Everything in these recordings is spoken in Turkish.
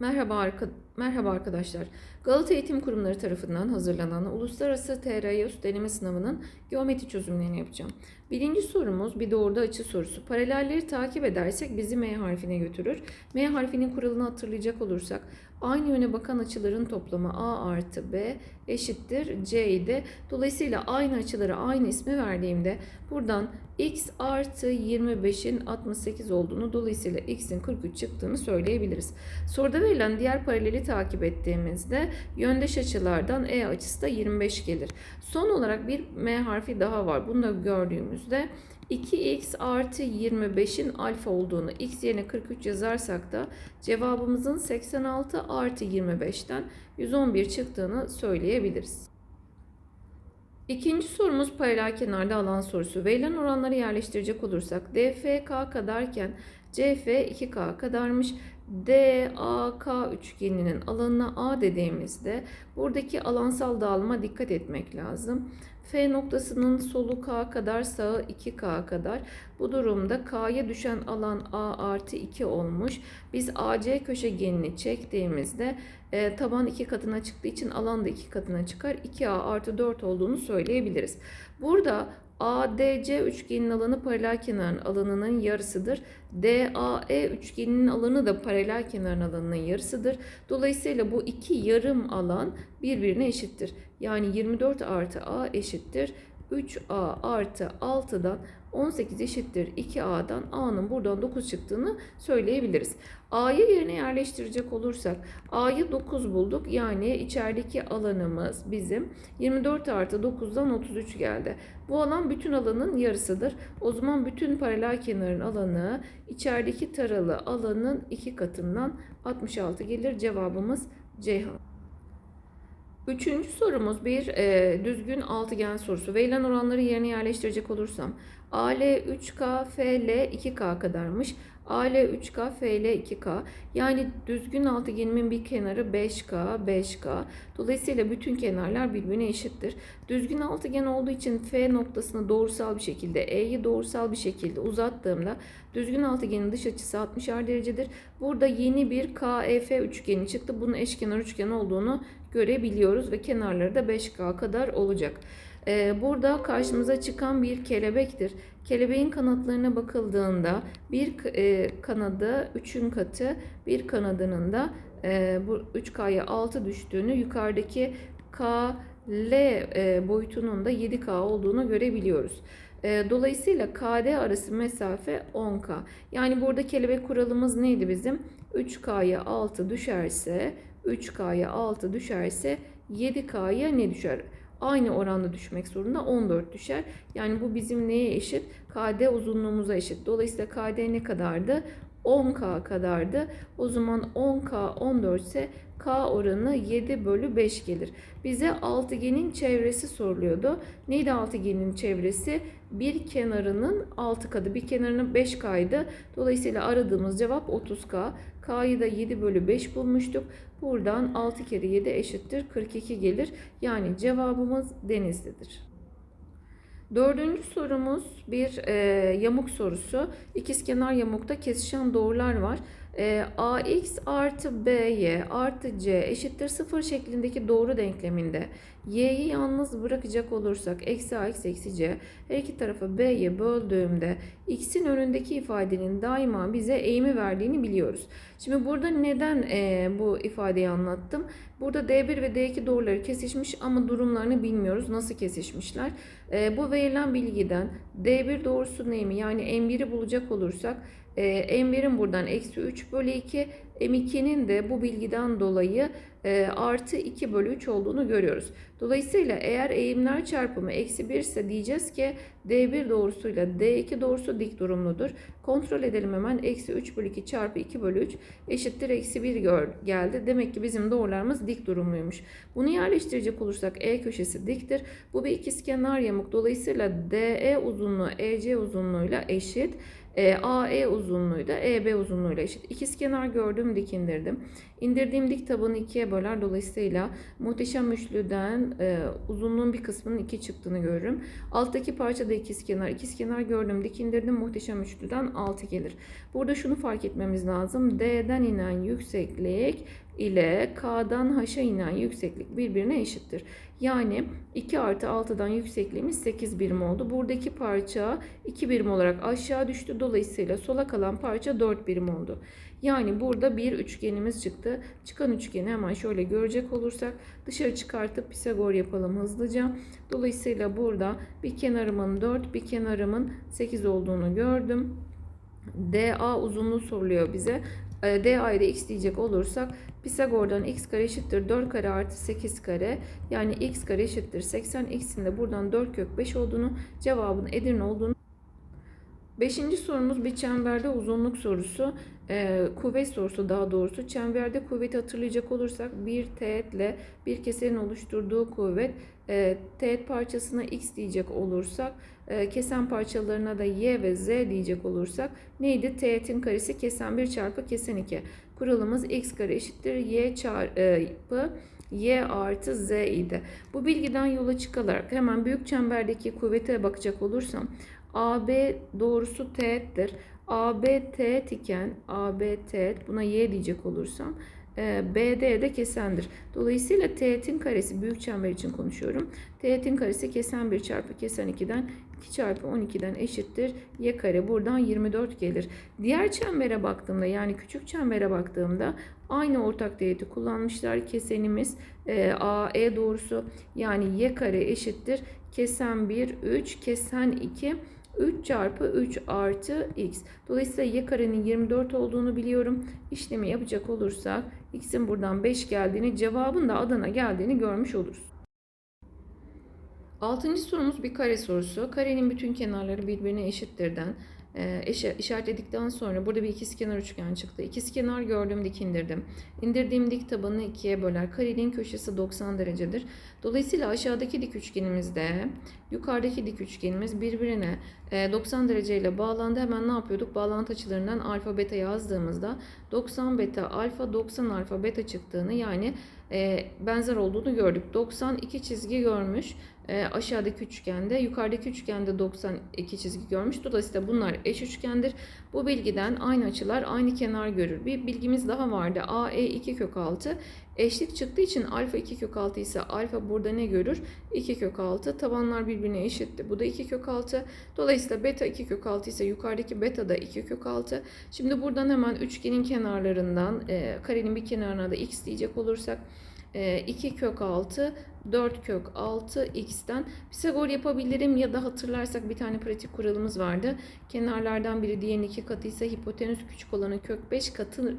Merhaba, arka- Merhaba arkadaşlar. Galata Eğitim Kurumları tarafından hazırlanan Uluslararası TRYUS deneme sınavının geometri çözümlerini yapacağım. Birinci sorumuz bir doğruda açı sorusu. Paralelleri takip edersek bizi M harfine götürür. M harfinin kuralını hatırlayacak olursak aynı yöne bakan açıların toplamı A artı B eşittir C idi. Dolayısıyla aynı açılara aynı ismi verdiğimde buradan x artı 25'in 68 olduğunu dolayısıyla x'in 43 çıktığını söyleyebiliriz. Soruda verilen diğer paraleli takip ettiğimizde yöndeş açılardan E açısı da 25 gelir. Son olarak bir M harfi daha var. Bunu da gördüğümüzde 2x artı 25'in alfa olduğunu x yerine 43 yazarsak da cevabımızın 86 artı 25'ten 111 çıktığını söyleyebiliriz. İkinci sorumuz paralel kenarda alan sorusu. Verilen oranları yerleştirecek olursak DFK kadarken CF 2K kadarmış. DAK üçgeninin alanına A dediğimizde buradaki alansal dağılıma dikkat etmek lazım. F noktasının solu K kadar sağı 2K kadar. Bu durumda K'ya düşen alan A artı 2 olmuş. Biz AC köşegenini çektiğimizde e, taban 2 katına çıktığı için alan da 2 katına çıkar. 2A artı 4 olduğunu söyleyebiliriz. Burada ADC üçgeninin alanı paralel kenarın alanının yarısıdır. DAE üçgeninin alanı da paralel kenarın alanının yarısıdır. Dolayısıyla bu iki yarım alan birbirine eşittir. Yani 24 artı A eşittir. 3A artı 6'dan 18 eşittir 2A'dan A'nın buradan 9 çıktığını söyleyebiliriz. A'yı yerine yerleştirecek olursak A'yı 9 bulduk. Yani içerideki alanımız bizim 24 artı 9'dan 33 geldi. Bu alan bütün alanın yarısıdır. O zaman bütün paralel kenarın alanı içerideki taralı alanın iki katından 66 gelir. Cevabımız Ceyhan. Üçüncü sorumuz bir e, düzgün altıgen sorusu. Verilen oranları yerine yerleştirecek olursam AL 3K, FL 2K kadarmış. AL 3K, FL 2K. Yani düzgün altıgenimin bir kenarı 5K, 5K. Dolayısıyla bütün kenarlar birbirine eşittir. Düzgün altıgen olduğu için F noktasını doğrusal bir şekilde, E'yi doğrusal bir şekilde uzattığımda düzgün altıgenin dış açısı 60'ar derecedir. Burada yeni bir KEF üçgeni çıktı. Bunun eşkenar üçgen olduğunu görebiliyoruz ve kenarları da 5K kadar olacak. Ee, burada karşımıza çıkan bir kelebektir. Kelebeğin kanatlarına bakıldığında bir e, kanadı 3'ün katı, bir kanadının da e, bu 3K'ya 6 düştüğünü, yukarıdaki K, L e, boyutunun da 7K olduğunu görebiliyoruz. Dolayısıyla KD arası mesafe 10K. Yani burada kelebek kuralımız neydi bizim? 3K'ya 6 düşerse 3K'ya 6 düşerse 7K'ya ne düşer? Aynı oranda düşmek zorunda 14 düşer. Yani bu bizim neye eşit? KD uzunluğumuza eşit. Dolayısıyla KD ne kadardı? 10K kadardı. O zaman 10K 14 ise K oranı 7 bölü 5 gelir. Bize altıgenin çevresi soruluyordu. Neydi altıgenin çevresi? Bir kenarının 6 katı. Bir kenarının 5K'ydı. Dolayısıyla aradığımız cevap 30K. K'yı da 7 bölü 5 bulmuştuk. Buradan 6 kere 7 eşittir 42 gelir. Yani cevabımız Denizli'dir. Dördüncü sorumuz bir e, yamuk sorusu. İkizkenar yamukta kesişen doğrular var. E, AX artı BY artı C eşittir 0 şeklindeki doğru denkleminde Y'yi yalnız bırakacak olursak eksi AX eksi C her iki tarafı B'ye böldüğümde X'in önündeki ifadenin daima bize eğimi verdiğini biliyoruz. Şimdi burada neden e, bu ifadeyi anlattım? Burada D1 ve D2 doğruları kesişmiş ama durumlarını bilmiyoruz. Nasıl kesişmişler? E, bu verilen bilgiden D1 doğrusu neyimi yani M1'i bulacak olursak e, M1'in buradan eksi 3 bölü 2 M2'nin de bu bilgiden dolayı e, artı 2 bölü 3 olduğunu görüyoruz. Dolayısıyla eğer eğimler çarpımı eksi 1 ise diyeceğiz ki D1 doğrusuyla D2 doğrusu dik durumludur. Kontrol edelim hemen. Eksi 3 bölü 2 çarpı 2 bölü 3 eşittir eksi 1 gör, geldi. Demek ki bizim doğrularımız dik durumluymuş. Bunu yerleştirecek olursak E köşesi diktir. Bu bir ikizkenar yamuk. Dolayısıyla DE uzunluğu EC uzunluğuyla eşit. E, AE uzunluğu da EB uzunluğuyla eşit. İkizkenar gördüm dik indirdim. İndirdiğim dik tabanı ikiye böler. Dolayısıyla muhteşem üçlüden e, uzunluğun bir kısmının iki çıktığını görürüm. Alttaki parça da ikizkenar. İkizkenar gördüm dik indirdim. Muhteşem üçlüden 6 gelir. Burada şunu fark etmemiz lazım. D'den inen yükseklik ile K'dan H'a inen yükseklik birbirine eşittir. Yani 2 artı 6'dan yüksekliğimiz 8 birim oldu. Buradaki parça 2 birim olarak aşağı düştü. Dolayısıyla sola kalan parça 4 birim oldu. Yani burada bir üçgenimiz çıktı. Çıkan üçgeni hemen şöyle görecek olursak dışarı çıkartıp Pisagor yapalım hızlıca. Dolayısıyla burada bir kenarımın 4 bir kenarımın 8 olduğunu gördüm. DA uzunluğu soruluyor bize. E, DA'ya da x diyecek olursak Pisagor'dan x kare eşittir 4 kare artı 8 kare yani x kare eşittir 80 x'in de buradan 4 kök 5 olduğunu cevabın Edirne olduğunu Beşinci sorumuz bir çemberde uzunluk sorusu. Ee, kuvvet sorusu daha doğrusu. Çemberde kuvveti hatırlayacak olursak bir teğetle bir keserin oluşturduğu kuvvet e, teğet parçasına x diyecek olursak e, kesen parçalarına da y ve z diyecek olursak neydi? Teğetin karesi kesen 1 çarpı kesen 2. Kuralımız x kare eşittir y çarpı y artı z idi. Bu bilgiden yola çıkarak hemen büyük çemberdeki kuvvete bakacak olursam AB doğrusu teğettir. AB teğet iken AB teğet buna y diyecek olursam e, BD de kesendir. Dolayısıyla teğetin karesi büyük çember için konuşuyorum. Teğetin karesi kesen 1 çarpı kesen 2'den 2 çarpı 12'den eşittir. Y kare buradan 24 gelir. Diğer çembere baktığımda yani küçük çembere baktığımda aynı ortak teğeti kullanmışlar. Kesenimiz e, AE doğrusu yani y kare eşittir. Kesen 1 3 kesen 2 3 çarpı 3 artı x. Dolayısıyla y karenin 24 olduğunu biliyorum. İşlemi yapacak olursak x'in buradan 5 geldiğini cevabın da Adana geldiğini görmüş oluruz. Altıncı sorumuz bir kare sorusu. Karenin bütün kenarları birbirine eşittirden e, işaretledikten sonra burada bir ikizkenar üçgen çıktı. İkizkenar gördüm dik indirdim. İndirdiğim dik tabanını ikiye böler. Karenin köşesi 90 derecedir. Dolayısıyla aşağıdaki dik üçgenimizde yukarıdaki dik üçgenimiz birbirine 90 dereceyle bağlandı. Hemen ne yapıyorduk? Bağlantı açılarından alfa beta yazdığımızda 90 beta alfa 90 alfa beta çıktığını yani e, benzer olduğunu gördük. 92 çizgi görmüş e, aşağıdaki üçgende, yukarıdaki üçgende 92 çizgi görmüş. Dolayısıyla bunlar eş üçgendir. Bu bilgiden aynı açılar aynı kenar görür. Bir bilgimiz daha vardı. AE 2 kök 6 eşlik çıktığı için alfa 2 kök 6 ise alfa burada ne görür? 2 kök 6. Tabanlar birbirine eşitti. Bu da 2 kök 6. Dolayısıyla beta 2 kök 6 ise yukarıdaki beta da 2 kök 6. Şimdi buradan hemen üçgenin kenarlarından e, karenin bir kenarına da x diyecek olursak 2 e, kök 6 4 kök 6 x'ten Pisagor yapabilirim ya da hatırlarsak bir tane pratik kuralımız vardı. Kenarlardan biri diğerinin 2 katı ise hipotenüs küçük olanı kök 5 katını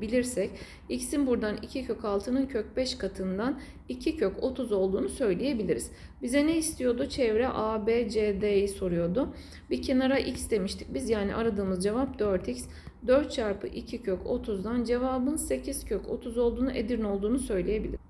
bilirsek x'in buradan 2 kök 6'nın kök 5 katından 2 kök 30 olduğunu söyleyebiliriz. Bize ne istiyordu? Çevre A, B, C, D'yi soruyordu. Bir kenara x demiştik biz yani aradığımız cevap 4x. 4 çarpı 2 kök 30'dan cevabın 8 kök 30 olduğunu Edirne olduğunu söyleyebiliriz.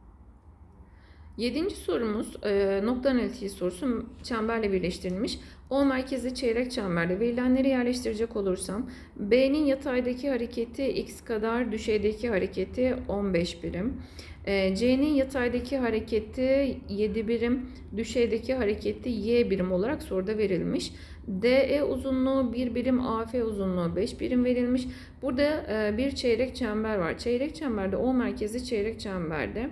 Yedinci sorumuz e, nokta analitiği sorusu çemberle birleştirilmiş. O merkezli çeyrek çemberde verilenleri yerleştirecek olursam B'nin yataydaki hareketi x kadar düşeydeki hareketi 15 birim. E, C'nin yataydaki hareketi 7 birim, düşeydeki hareketi y birim olarak soruda verilmiş. DE uzunluğu 1 birim, AF uzunluğu 5 birim verilmiş. Burada e, bir çeyrek çember var. Çeyrek çemberde O merkezli çeyrek çemberde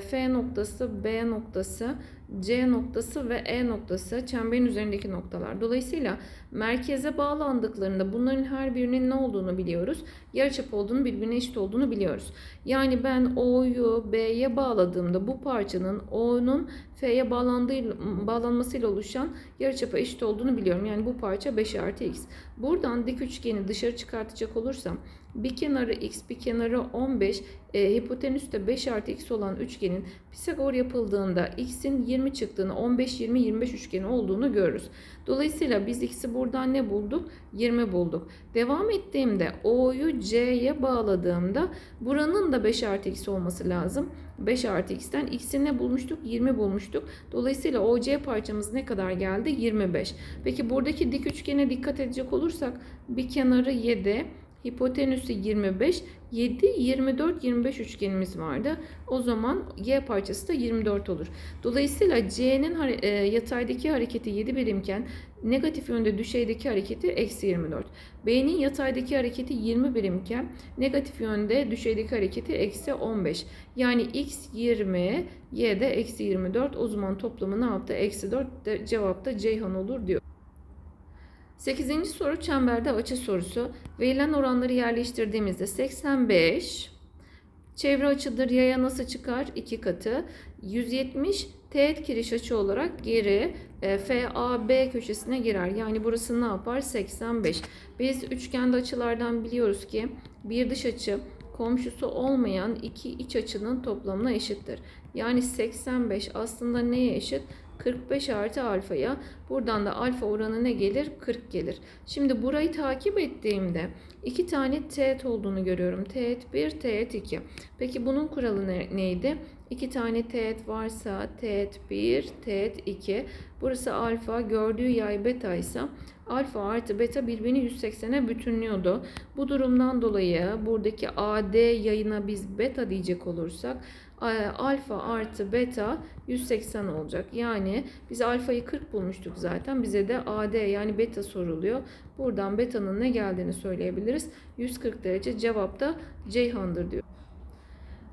F noktası, B noktası, C noktası ve E noktası çemberin üzerindeki noktalar. Dolayısıyla merkeze bağlandıklarında bunların her birinin ne olduğunu biliyoruz. Yarıçap olduğunu, birbirine eşit olduğunu biliyoruz. Yani ben O'yu B'ye bağladığımda bu parçanın O'nun F'ye bağlandığı, bağlanmasıyla oluşan yarıçapa eşit olduğunu biliyorum. Yani bu parça 5 artı x. Buradan dik üçgeni dışarı çıkartacak olursam bir kenarı x bir kenarı 15 e, hipotenüs de 5 artı x olan üçgenin Pisagor yapıldığında x'in 20 çıktığını 15 20 25 üçgeni olduğunu görürüz. Dolayısıyla biz x'i buradan ne bulduk? 20 bulduk. Devam ettiğimde O'yu C'ye bağladığımda buranın da 5 artı x olması lazım. 5 artı x'ten x'i ne bulmuştuk? 20 bulmuştuk. Dolayısıyla OC parçamız ne kadar geldi? 25. Peki buradaki dik üçgene dikkat edecek olursak bir kenarı 7, hipotenüsü 25, 7, 24, 25 üçgenimiz vardı. O zaman Y parçası da 24 olur. Dolayısıyla C'nin e, yataydaki hareketi 7 birimken negatif yönde düşeydeki hareketi eksi 24. B'nin yataydaki hareketi 20 birimken negatif yönde düşeydeki hareketi eksi 15. Yani x 20, y de eksi 24. O zaman toplamı ne yaptı? Eksi 4 de cevap da Ceyhan olur diyor. 8. soru çemberde açı sorusu. Verilen oranları yerleştirdiğimizde 85 çevre açıdır. Yaya nasıl çıkar? 2 katı. 170 teğet kiriş açı olarak geri e, FAB köşesine girer. Yani burası ne yapar? 85. Biz üçgende açılardan biliyoruz ki bir dış açı komşusu olmayan iki iç açının toplamına eşittir. Yani 85 aslında neye eşit? 45 artı alfaya. Buradan da alfa oranı ne gelir? 40 gelir. Şimdi burayı takip ettiğimde iki tane teğet olduğunu görüyorum. Teğet 1, teğet 2. Peki bunun kuralı ne- neydi? İki tane teğet varsa teğet 1, teğet 2. Burası alfa, gördüğü yay beta ise alfa artı beta birbirini 180'e bütünlüyordu. Bu durumdan dolayı buradaki AD yayına biz beta diyecek olursak alfa artı beta 180 olacak. Yani biz alfayı 40 bulmuştuk zaten. Bize de AD yani beta soruluyor. Buradan beta'nın ne geldiğini söyleyebiliriz. 140 derece cevap da Ceyhan'dır diyor.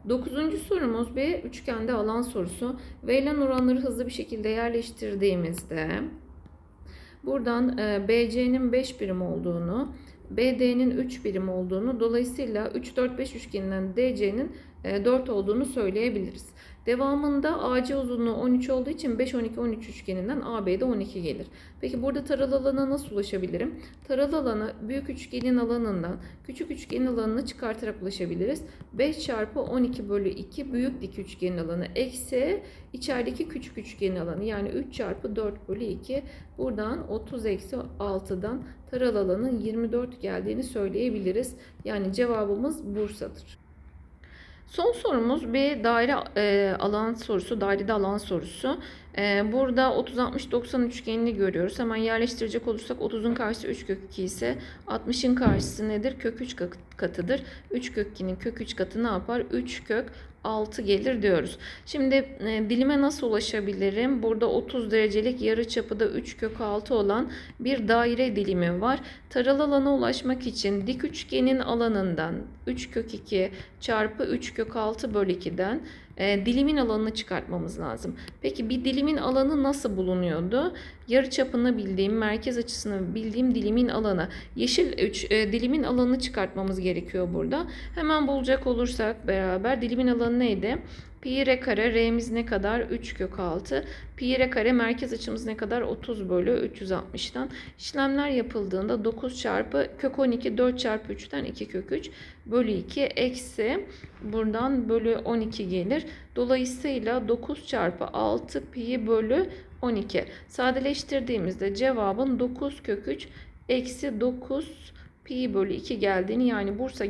Dokuzuncu sorumuz bir üçgende alan sorusu. Verilen oranları hızlı bir şekilde yerleştirdiğimizde buradan e, BC'nin 5 birim olduğunu, BD'nin 3 birim olduğunu, dolayısıyla 3, 4, 5 üçgeninden DC'nin e, 4 olduğunu söyleyebiliriz. Devamında AC uzunluğu 13 olduğu için 5, 12, 13 üçgeninden AB'de 12 gelir. Peki burada taralı alana nasıl ulaşabilirim? Taralı alana büyük üçgenin alanından küçük üçgenin alanını çıkartarak ulaşabiliriz. 5 çarpı 12 bölü 2 büyük dik üçgenin alanı eksi içerideki küçük üçgenin alanı yani 3 çarpı 4 bölü 2 buradan 30 eksi 6'dan taralı alanın 24 geldiğini söyleyebiliriz. Yani cevabımız Bursa'dır. Son sorumuz bir daire e, alan sorusu, dairede alan sorusu. E, burada 30 60 90 üçgenini görüyoruz. Hemen yerleştirecek olursak 30'un karşısı 3 kök 2 ise 60'ın karşısı nedir? Kök 3 katıdır. 3 kök 2'nin kök 3 katı ne yapar? 3 kök 6 gelir diyoruz. Şimdi e, dilime nasıl ulaşabilirim? Burada 30 derecelik yarı çapı da 3 kök 6 olan bir daire dilimi var. Taralı alana ulaşmak için dik üçgenin alanından 3 kök 2 çarpı 3 kök 6 bölü 2'den e, dilimin alanını çıkartmamız lazım. Peki bir dilimin alanı nasıl bulunuyordu? Yarı çapını bildiğim, merkez açısını bildiğim dilimin alanı. Yeşil üç, e, dilimin alanını çıkartmamız gerekiyor burada. Hemen bulacak olursak beraber dilimin alanı neydi? Pi r kare r'miz ne kadar? 3 kök 6. Pi r kare merkez açımız ne kadar? 30 bölü 360'tan. İşlemler yapıldığında 9 çarpı kök 12 4 çarpı 3'ten 2 kök 3 bölü 2 eksi buradan bölü 12 gelir. Dolayısıyla 9 çarpı 6 pi bölü 12. Sadeleştirdiğimizde cevabın 9 kök 3 eksi 9 pi bölü 2 geldiğini yani Bursa